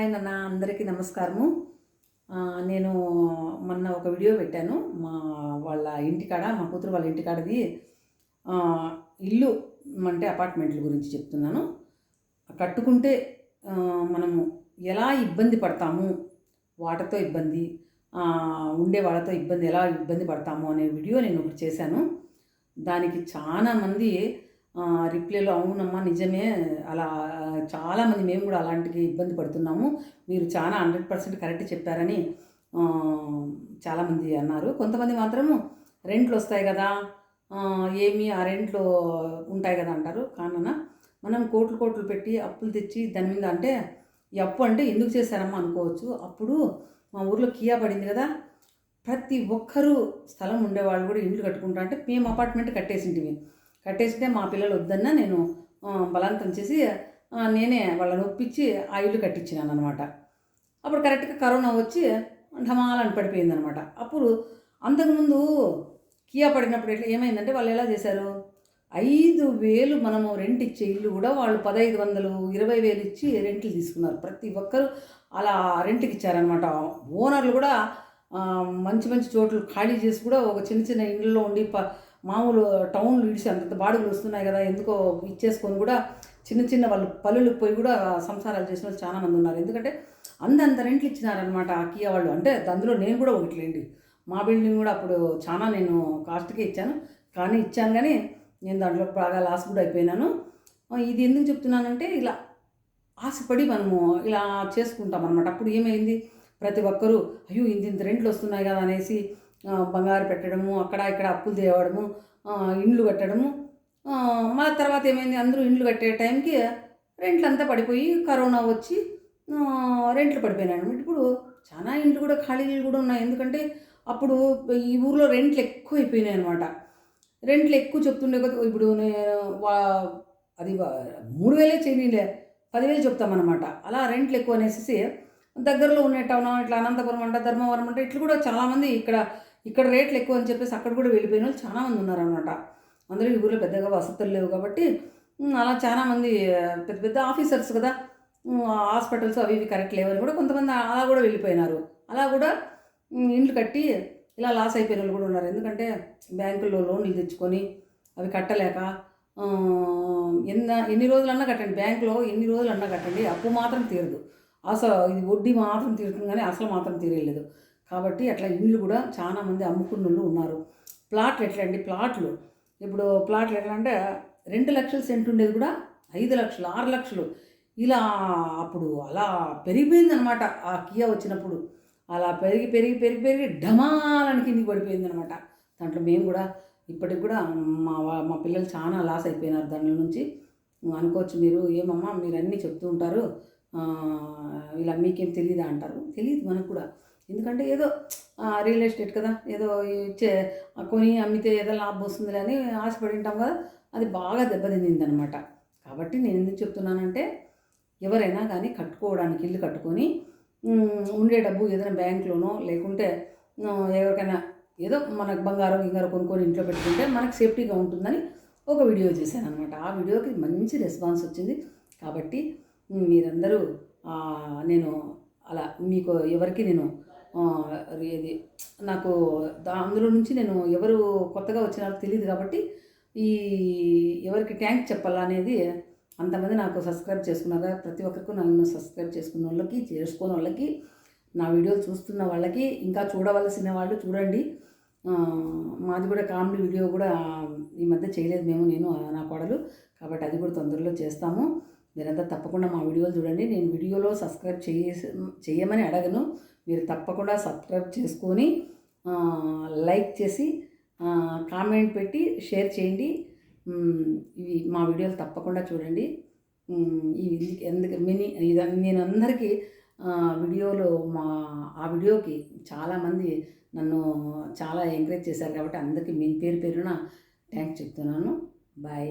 Hi నాన్న అందరికీ నమస్కారము. నేను మొన్న ఒక వీడియో పెట్టాను. మా వాళ్ళ ఇంటికాడ మా కూతురు వాళ్ళ ఇంటికాడది ఇల్లు అంటే అపార్ట్మెంట్ల గురించి చెప్తున్నాను. కట్టుకుంటే మనము ఎలా ఇబ్బంది పడతాము వాటతో ఇబ్బంది ఉండే వాళ్ళతో ఇబ్బంది ఎలా ఇబ్బంది పడతాము అనే వీడియో నేను ఒకటి చేశాను. దానికి చాలా మంది రిప్లైలో అవునమ్మా నిజమే. అలా చాలామంది మేము కూడా అలాంటికి ఇబ్బంది పడుతున్నాము. మీరు చాలా హండ్రెడ్ పర్సెంట్ కరెక్ట్ చెప్పారని చాలామంది అన్నారు. కొంతమంది మాత్రము రెంట్లు వస్తాయి కదా ఏమి ఆ రెంట్లు ఉంటాయి కదా అంటారు. కానన్నా మనం కోట్లు కోట్లు పెట్టి అప్పులు తెచ్చి దాని మీద అంటే ఈ అప్పు అంటే ఎందుకు చేశారమ్మా అనుకోవచ్చు. అప్పుడు మా ఊర్లో కియా పడింది కదా ప్రతి ఒక్కరూ స్థలం ఉండేవాళ్ళు కూడా ఇండ్లు కట్టుకుంటా అంటే మేము అపార్ట్మెంట్ కట్టేసింటివి కట్టేస్తే మా పిల్లలు వద్దన్నా నేను బలవంతం చేసి నేనే వాళ్ళని ఒప్పించి ఆ ఇల్లు కట్టించినాను అనమాట అప్పుడు కరెక్ట్గా కరోనా వచ్చి ఢమాలని పడిపోయింది అనమాట అప్పుడు అంతకుముందు కియా పడినప్పుడు ఎట్లా ఏమైందంటే వాళ్ళు ఎలా చేశారు? ఐదు వేలు మనము రెంట్ ఇచ్చే ఇల్లు కూడా వాళ్ళు పదహైదు వందలు ఇరవై వేలు ఇచ్చి రెంట్లు తీసుకున్నారు. ప్రతి ఒక్కరు అలా రెంట్కి ఇచ్చారనమాట ఓనర్లు కూడా మంచి మంచి చోట్లు ఖాళీ చేసి కూడా ఒక చిన్న చిన్న ఇండ్లలో ఉండి ప మామూలు టౌన్లు ఇడిచి అంత బాడుగులు వస్తున్నాయి కదా ఎందుకో ఇచ్చేసుకొని కూడా చిన్న చిన్న వాళ్ళు పల్లెలకు పోయి కూడా సంసారాలు చేసిన వాళ్ళు చాలా మంది ఉన్నారు. ఎందుకంటే అందంత రెంట్లు ఇచ్చినారనమాట ఆ కియా వాళ్ళు. అంటే అందులో నేను కూడా ఒకటిలేండి. మా బిల్డింగ్ కూడా అప్పుడు చాలా నేను కాస్ట్కే ఇచ్చాను. కానీ ఇచ్చాను కానీ నేను దాంట్లో బాగా లాస్ కూడా అయిపోయినాను. ఇది ఎందుకు చెప్తున్నానంటే ఇలా ఆశపడి మనము ఇలా చేసుకుంటాం అనమాట అప్పుడు ఏమైంది? ప్రతి ఒక్కరూ అయ్యో ఇంత ఇంత రెంట్లు వస్తున్నాయి కదా అనేసి బంగారు పెట్టడము అక్కడ ఇక్కడ అప్పులు తేవడము ఇండ్లు కట్టడము. మళ్ళీ తర్వాత ఏమైంది? అందరూ ఇండ్లు కట్టే టైంకి రెంట్లు అంతా పడిపోయి కరోనా వచ్చి రెంట్లు పడిపోయినాయి అనమాట ఇప్పుడు చాలా ఇండ్లు కూడా ఖాళీలు కూడా ఉన్నాయి. ఎందుకంటే అప్పుడు ఈ ఊర్లో రెంట్లు ఎక్కువ అయిపోయినాయి అనమాట రెంట్లు ఎక్కువ చెప్తుండే కదా ఇప్పుడు నేను వా అది మూడు వేలే చేయనీలే పదివేలు చెప్తామన్నమాట. అలా రెంట్లు ఎక్కువ అనేసి దగ్గరలో ఉండే టౌన్ ఇట్లా అనంతపురం అంట ధర్మవరం అంటే ఇట్లా కూడా చాలామంది ఇక్కడ ఇక్కడ రేట్లు ఎక్కువ అని చెప్పేసి అక్కడ కూడా వెళ్ళిపోయిన వాళ్ళు చాలామంది ఉన్నారనమాట అందరూ ఈ ఊర్లో పెద్దగా వసతులు లేవు కాబట్టి అలా చాలామంది పెద్ద పెద్ద ఆఫీసర్స్ కదా హాస్పిటల్స్ అవి ఇవి కరెక్ట్ లేవని కూడా కొంతమంది అలా కూడా వెళ్ళిపోయినారు. అలా కూడా ఉమ్, ఇండ్లు కట్టి ఇలా లాస్ అయిపోయిన వాళ్ళు కూడా ఉన్నారు. ఎందుకంటే బ్యాంకుల్లో లోన్లు తెచ్చుకొని అవి కట్టలేక ఎన్న ఎన్ని రోజులన్నా కట్టండి. బ్యాంకులో ఎన్ని రోజులన్నా కట్టండి. అప్పు మాత్రం తీరదు. అసలు ఇది వడ్డీ మాత్రం తీరుతుంది కానీ అసలు మాత్రం తీరేయలేదు. కాబట్టి అట్లా ఇండ్లు కూడా చాలా మంది అమ్ముకున్న వాళ్ళు ఉన్నారు. ప్లాట్లు ఎట్లా అండి ప్లాట్లు. ఇప్పుడు ప్లాట్లు ఎట్లా అంటే రెండు లక్షల సెంట్ ఉండేది కూడా ఐదు లక్షలు ఆరు లక్షలు. ఇలా అప్పుడు అలా పెరిగిపోయిందనమాట ఆ కియా వచ్చినప్పుడు. అలా పెరిగి పెరిగి పెరిగి పెరిగి ఢమాలని కిందికి పడిపోయిందనమాట దాంట్లో మేము కూడా ఇప్పటికి కూడా మా మా పిల్లలు చాలా లాస్ అయిపోయినారు దాని నుంచి. అనుకోవచ్చు మీరు ఏమమ్మా మీరు అన్నీ చెప్తూ ఉంటారు. ఇలా మీకేం తెలియదా అంటారు? తెలియదు మనకు కూడా. ఎందుకంటే ఏదో రియల్ ఎస్టేట్ కదా ఏదో ఇచ్చే కొని అమ్మితే ఏదో లాభం వస్తుందిలే అని ఆశపడి ఉంటాం కదా అది బాగా దెబ్బతింది అనమాట కాబట్టి నేను ఎందుకు చెప్తున్నానంటే ఎవరైనా కానీ కట్టుకోవడానికి ఇల్లు కట్టుకొని ఉండే డబ్బు ఏదైనా బ్యాంక్లోనో లేకుంటే ఎవరికైనా ఏదో మనకు బంగారం గింగారం కొనుక్కొని ఇంట్లో పెట్టుకుంటే మనకు సేఫ్టీగా ఉంటుందని ఒక వీడియో చేశాను అనమాట ఆ వీడియోకి మంచి రెస్పాన్స్ వచ్చింది. కాబట్టి మీరందరూ నేను అలా మీకు ఎవరికి నేను ఇది నాకు దా అందులో నుంచి నేను ఎవరు కొత్తగా వచ్చినారో తెలియదు కాబట్టి ఈ ఎవరికి ట్యాంక్ చెప్పాలా అనేది అంతమంది నాకు సబ్స్క్రైబ్ చేసుకున్నారు ప్రతి ఒక్కరికి నన్ను సబ్స్క్రైబ్ చేసుకున్న వాళ్ళకి చేసుకున్న వాళ్ళకి నా వీడియోలు చూస్తున్న వాళ్ళకి ఇంకా చూడవలసిన వాళ్ళు చూడండి. మాది కూడా కామెడీ వీడియో కూడా ఈ మధ్య చేయలేదు మేము నేను నా కోడలు. కాబట్టి అది కూడా తొందరలో చేస్తాము. మీరంతా తప్పకుండా మా వీడియోలు చూడండి. నేను వీడియోలో సబ్స్క్రైబ్ చేయ చేయమని అడగను. మీరు తప్పకుండా సబ్స్క్రైబ్ చేసుకొని లైక్ చేసి కామెంట్ పెట్టి షేర్ చేయండి. ఇవి మా వీడియోలు తప్పకుండా చూడండి. ఇవి ఎందుకు మినీ ఇది నేను అందరికీ వీడియోలో మా ఆ వీడియోకి చాలామంది నన్ను చాలా ఎంకరేజ్ చేశారు కాబట్టి అందరికీ మీ పేరు పేరున థ్యాంక్స్ చెప్తున్నాను. బాయ్.